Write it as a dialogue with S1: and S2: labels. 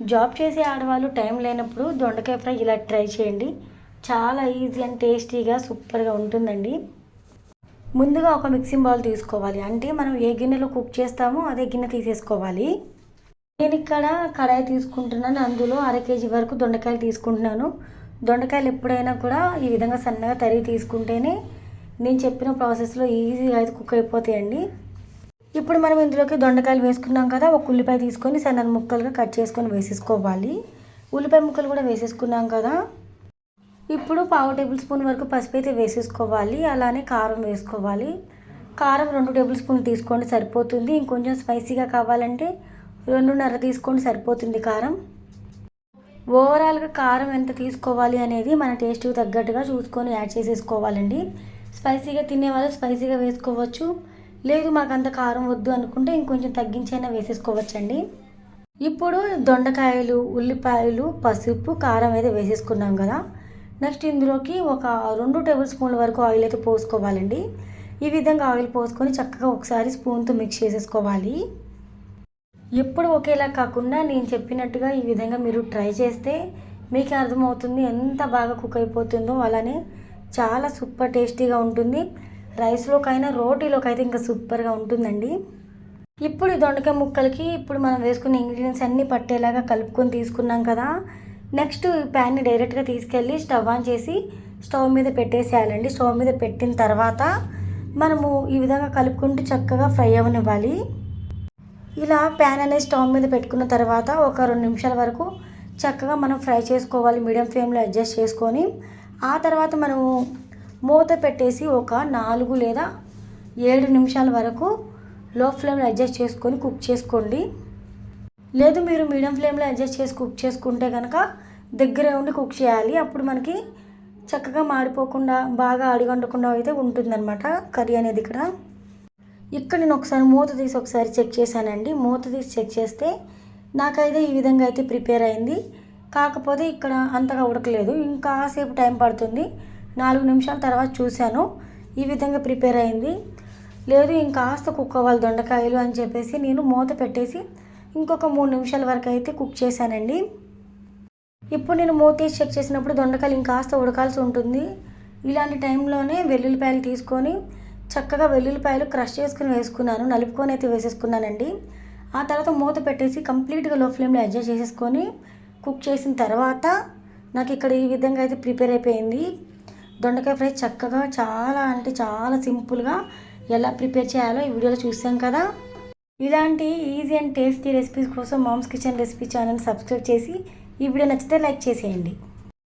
S1: Job చేసే ఆడవాళ్ళు time లేనప్పుడు దొండకాయ ఫ్రై ఇలా ట్రై చేయండి. చాలా ఈజీ అండ్ టేస్టీగా సూపర్గా ఉంటుందండి. ముందుగా ఒక మిక్సింగ్ బౌల్ తీసుకోవాలి. అంటే మనం ఏ గిన్నెలో కుక్ చేస్తామో అదే గిన్నె తీసేసుకోవాలి. నేను ఇక్కడ కడాయి తీసుకుంటున్నాను. అందులో అర కేజీ వరకు దొండకాయలు తీసుకుంటున్నాను. దొండకాయలు ఎప్పుడైనా కూడా ఈ విధంగా సన్నగా తరిగి తీసుకుంటేనే నేను చెప్పిన ప్రాసెస్లో ఈజీగా అయితే కుక్ అయిపోతాయండి. ఇప్పుడు మనం ఇందులోకి దొండకాయలు వేసుకున్నాం కదా ఒక ఉల్లిపాయ తీసుకొని సన్న ముక్కలుగా కట్ చేసుకొని వేసేసుకోవాలి. ఉల్లిపాయ ముక్కలు కూడా వేసేసుకున్నాం కదా. ఇప్పుడు పావు టేబుల్ స్పూన్ వరకు పసుపు అయితే వేసేసుకోవాలి. అలానే కారం వేసుకోవాలి. కారం రెండు టేబుల్ స్పూన్ తీసుకోండి సరిపోతుంది. ఇంకొంచెం స్పైసీగా కావాలంటే రెండున్నర తీసుకోండి సరిపోతుంది కారం. ఓవరాల్గా కారం ఎంత తీసుకోవాలి అనేది మన టేస్ట్కి తగ్గట్టుగా చూసుకొని యాడ్ చేసేసుకోవాలండి. స్పైసీగా తినేవాళ్ళు స్పైసీగా వేసుకోవచ్చు. లేదు మాకు అంత కారం వద్దు అనుకుంటే ఇంకొంచెం తగ్గించైనా వేసేసుకోవచ్చండి. ఇప్పుడు దొండకాయలు ఉల్లిపాయలు పసుపు కారం అయితే వేసేసుకున్నాం కదా. నెక్స్ట్ ఇందులోకి ఒక రెండు టేబుల్ స్పూన్ల వరకు ఆయిల్ అయితే పోసుకోవాలండి. ఈ విధంగా ఆయిల్ పోసుకొని చక్కగా ఒకసారి స్పూన్తో మిక్స్ చేసేసుకోవాలి. ఎప్పుడు ఒకేలా కాకుండా నేను చెప్పినట్టుగా ఈ విధంగా మీరు ట్రై చేస్తే మీకు అర్థమవుతుంది ఎంత బాగా కుక్ అయిపోతుందో. అలానే చాలా సూపర్ టేస్టీగా ఉంటుంది. రైస్లోకైనా రోటీలోకి అయితే ఇంకా సూపర్గా ఉంటుందండి. ఇప్పుడు ఈ దొండకాయ ముక్కలకి ఇప్పుడు మనం వేసుకున్న ఇంగ్రీడియంట్స్ అన్నీ పట్టేలాగా కలుపుకొని తీసుకున్నాం కదా. నెక్స్ట్ ఈ ప్యాన్ని డైరెక్ట్గా తీసుకెళ్ళి స్టవ్ ఆన్ చేసి స్టవ్ మీద పెట్టేసేయాలండి. స్టవ్ మీద పెట్టిన తర్వాత మనము ఈ విధంగా కలుపుకుంటూ చక్కగా ఫ్రై అవ్వనివ్వాలి ఇలా ప్యాన్ అనేది స్టవ్ మీద పెట్టుకున్న తర్వాత ఒక రెండు నిమిషాల వరకు చక్కగా మనం ఫ్రై చేసుకోవాలి. మీడియం ఫ్లేమ్లో అడ్జస్ట్ చేసుకొని ఆ తర్వాత మనము మూత పెట్టేసి ఒక నాలుగు లేదా ఏడు నిమిషాల వరకు లో ఫ్లేమ్లో అడ్జస్ట్ చేసుకొని కుక్ చేసుకోండి. లేదు మీరు మీడియం ఫ్లేమ్లో అడ్జస్ట్ చేసి కుక్ చేసుకుంటే కనుక దగ్గరే ఉండి కుక్ చేయాలి. అప్పుడు మనకి చక్కగా మాడిపోకుండా బాగా అడిగండకుండా అయితే ఉంటుందన్నమాట కర్రీ అనేది ఇక్కడ. ఇక్కడ నేను ఒకసారి మూత తీసి ఒకసారి చెక్ చేశానండి. మూత తీసి చెక్ చేస్తే నాకైతే ఈ విధంగా అయితే ప్రిపేర్ అయింది. కాకపోతే ఇక్కడ అంతగా ఉడకలేదు. ఇంకా సేపు టైం పడుతుంది. నాలుగు నిమిషాల తర్వాత చూశాను. ఈ విధంగా ప్రిపేర్ అయింది. లేదు ఇంకాస్త కుక్ అవ్వాలి దొండకాయలు అని చెప్పేసి నేను మూత పెట్టేసి ఇంకొక మూడు నిమిషాల వరకు అయితే కుక్ చేశానండి. ఇప్పుడు నేను మూత తీసి చెక్ చేసినప్పుడు దొండకాయలు ఇంకాస్త ఉడకాల్సి ఉంటుంది. ఇలాంటి టైంలోనే వెల్లుల్లిపాయలు తీసుకొని చక్కగా వెల్లుల్లిపాయలు క్రష్ చేసుకుని వేసుకున్నాను. నలుపుకొని అయితే వేసేసుకున్నానండి. ఆ తర్వాత మూత పెట్టేసి కంప్లీట్గా లో ఫ్లేమ్లో అడ్జస్ట్ చేసేసుకొని కుక్ చేసిన తర్వాత నాకు ఇక్కడ ఈ విధంగా అయితే ప్రిపేర్ అయిపోయింది. దొండకాయ ఫ్రై చక్కగా చాలా అంటే చాలా సింపుల్గా ఎలా ప్రిపేర్ చేయాలో ఈ వీడియోలో చూసాం కదా. ఇలాంటి ఈజీ అండ్ టేస్టీ రెసిపీస్ కోసం mom's kitchen recipe channel subscribe చేసి ఈ వీడియో నచ్చితే లైక్ చేసేయండి.